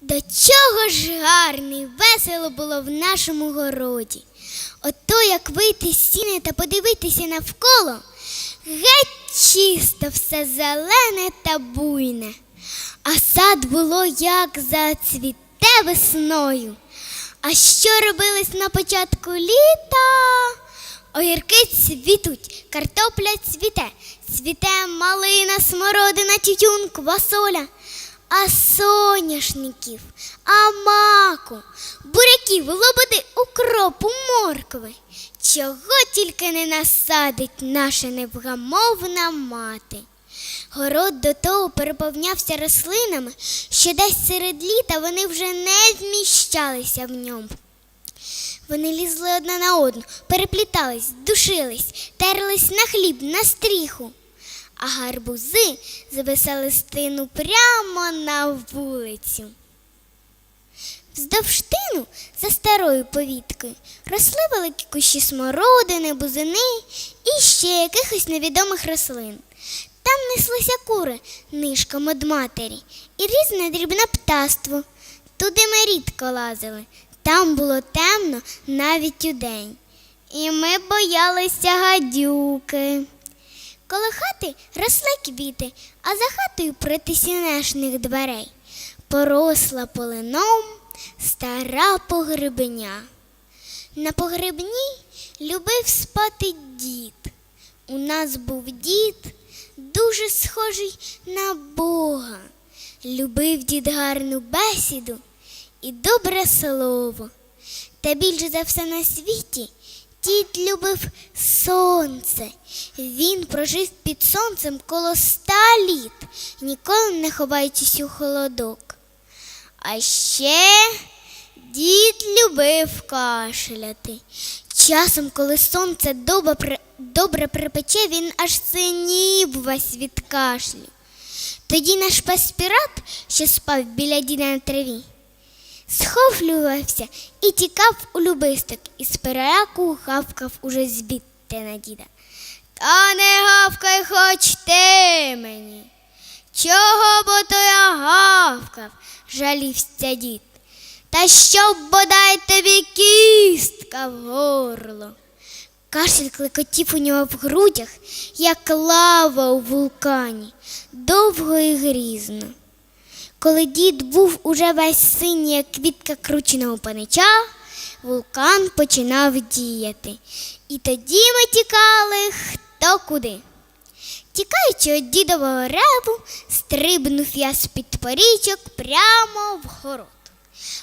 До чого ж гарно і весело було в нашому городі. Ото як вийти з сіни та подивитися навколо, геть чисто все зелене та буйне, а сад було як зацвіте весною. А що робилось на початку літа? Огірки цвітуть, картопля цвіте, цвіте малина, смородина, тютюн, квасоля, а соняшників, а маку, буряків, лободи, укропу, моркви. Чого тільки не насадить наша невгамовна мати. Город до того переповнявся рослинами, що десь серед літа вони вже не вміщалися в ньому. Вони лізли одна на одну, переплітались, душились, терлись на хліб, на стріху, а гарбузи зависали стину прямо на вулицю. Вздовж тину за старою повіткою росли великі кущі смородини, бузини і ще якихось невідомих рослин. Там неслися кури нишком од матері і різне дрібне птаство. Туди ми рідко лазили. Там було темно навіть удень. І ми боялися гадюки. Коло хати росли квіти, а за хатою проти сінешних дверей поросла полином стара погребеня. На погребні любив спати дід. У нас був дід дуже схожий на Бога. Любив дід гарну бесіду і добре слово. Та більше за все на світі дід любив сонце. Він прожив під сонцем коло ста літ, ніколи не ховаючись у холодок. А ще дід любив кашляти. Часом, коли сонце добре, припече, він аж синів весь від кашлю. Тоді наш пес пірат, що спав біля діда на траві, схоплювався і тікав у любисток, і з переляку гавкав уже збідти на діда. Та не гавкай хоч ти мені. Чого бо то я гавкав, жалівся дід. Та щоб бодай тобі кістка в горло. Кашель клекотів у нього в грудях, як лава у вулкані, довго і грізно. Коли дід був уже весь синій, як квітка крученого панича, вулкан починав діяти. І тоді ми тікали хто куди. Тікаючи від дідового реву, стрибнув я з-під порічок прямо в город.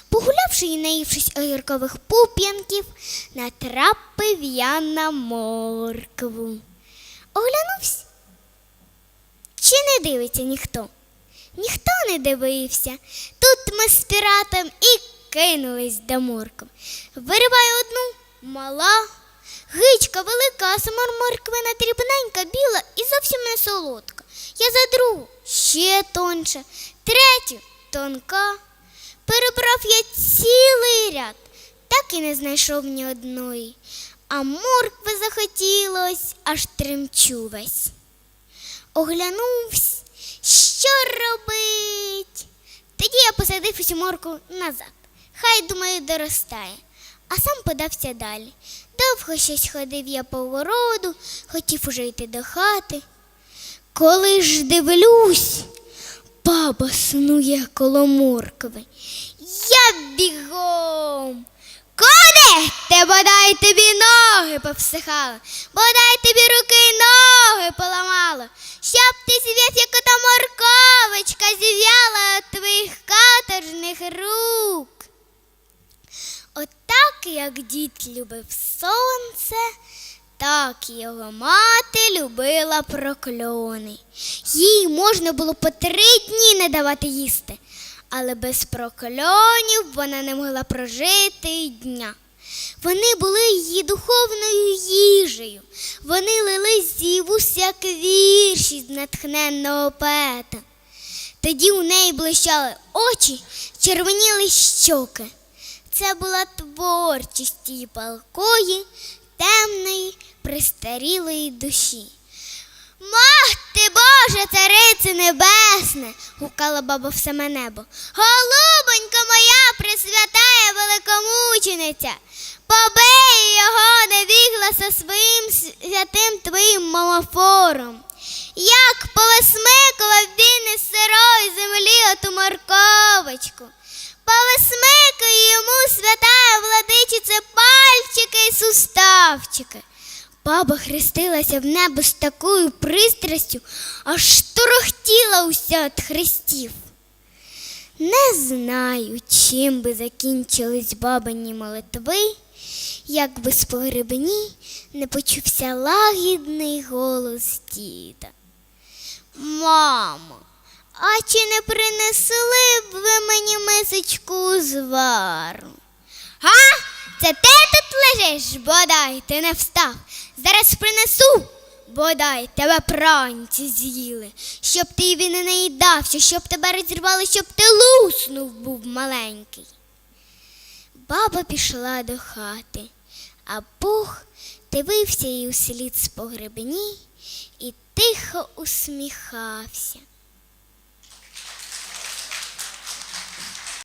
Погулявши і наївшись огіркових пуп'янків, натрапив я на моркву. Оглянувся. Чи не дивиться ніхто? Ніхто не дивився. Тут ми з піратом і кинулись до моркви. Вириваю одну мала, гичка велика, сама морквина дрібненька, біла і зовсім не солодка. Я за другу ще тонша, третю тонка. Перебрав я цілий ряд, так і не знайшов ні одної. А моркви захотілось, аж тремчу весь. Оглянувся, що робить. Тоді я посадив усю морку назад. Хай, думаю, доростає, а сам подався далі. Довго щось ходив я по городу, хотів уже йти до хати. Коли ж дивлюсь, баба снує коло моркви. Я бігом. Коне, те бодай тобі ноги повсихала, бодай тобі руки й ноги поламала, щоб ти звів, як морковочка зів'яла від твоїх каторжних рук. Отак, як дід любив сонце, так його мати любила прокльони. Їй можна було по три дні не давати їсти, але без прокльонів вона не могла прожити дня. Вони були її духовною їжею. Вони лились з її вуст, як вірші з натхненного поета. Тоді у неї блищали очі, червоніли щоки. Це була творчість її палкої, темної, пристарілої душі. Мати Боже, царице небесне, гукала баба в саме небо. Голубонько, вийдеться. Побий його невігласа своїм святим твоїм мамофором. Як повисмикував він із сирої землі оту морковочку. Повисмикує йому свята владичице пальчики й суставчики. Баба хрестилася в небо з такою пристрастю, аж торохтіла уся від хрестів. Не знаю, чим би закінчились бабині молитви, якби з погребні не почувся лагідний голос діда. Мамо, а чи не принесли б ви мені мисочку звару? Га? Це ти тут лежиш, бодай ти не встав. Зараз принесу, бодай тебе пранці з'їли, щоб ти він не наїдався, щоб тебе розірвали, щоб ти луснув був маленький. Баба пішла до хати, а Бог дивився їй услід з погребні і тихо усміхався.